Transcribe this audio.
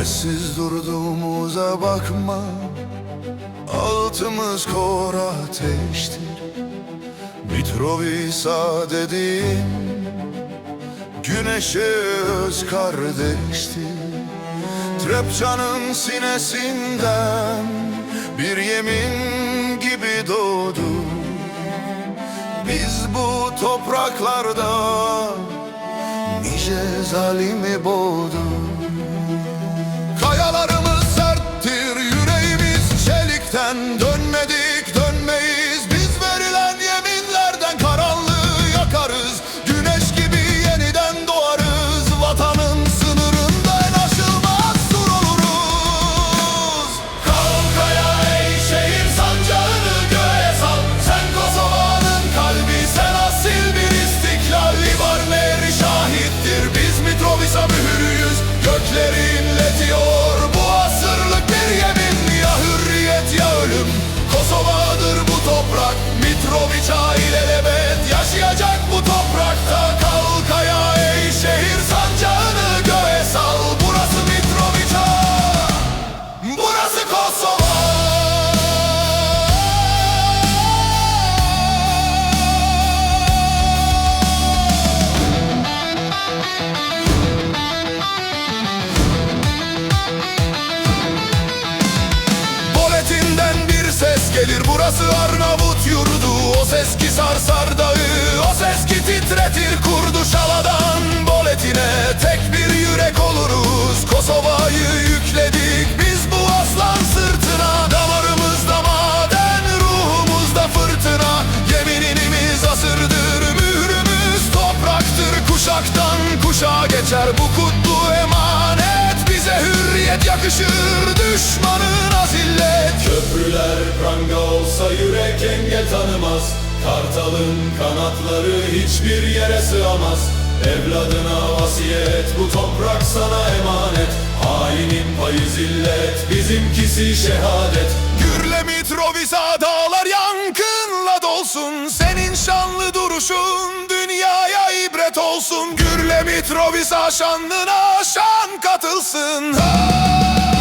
Sessiz durduğumuza bakma. Altımız kor ateştir. Mitrovica dediğin Güneşe öz kardeştir. Trepçanın sinesinden Bir yemin gibi doğdu. Biz bu topraklarda Nice zalimi boğdu llorando burası Arnavut yurdu O ses ki sarsar dağı O ses ki titretir kurdu şaladan Boletine. Tek bir yürek oluruz Kosova'yı yükledik biz bu aslan sırtına. Damarımızda maden ruhumuzda fırtına. Yeminimiz asırdır mührümüz topraktır. Kuşaktan kuşağa geçer bu kutlu emanet Bize hürriyet yakışır düşmanın azillet. Köprüler pranga olsa yürek engel tanımaz. Kartalın kanatları hiçbir yere sığamaz. Evladına vasiyet bu toprak sana emanet. Hainin payı zillet bizimkisi şehadet. Gürle Mitrovica dağlar yankınla dolsun. Senin şanlı duruşun ibret olsun Gürle Mitrovica şanlına şan katılsın. Yıkılmaz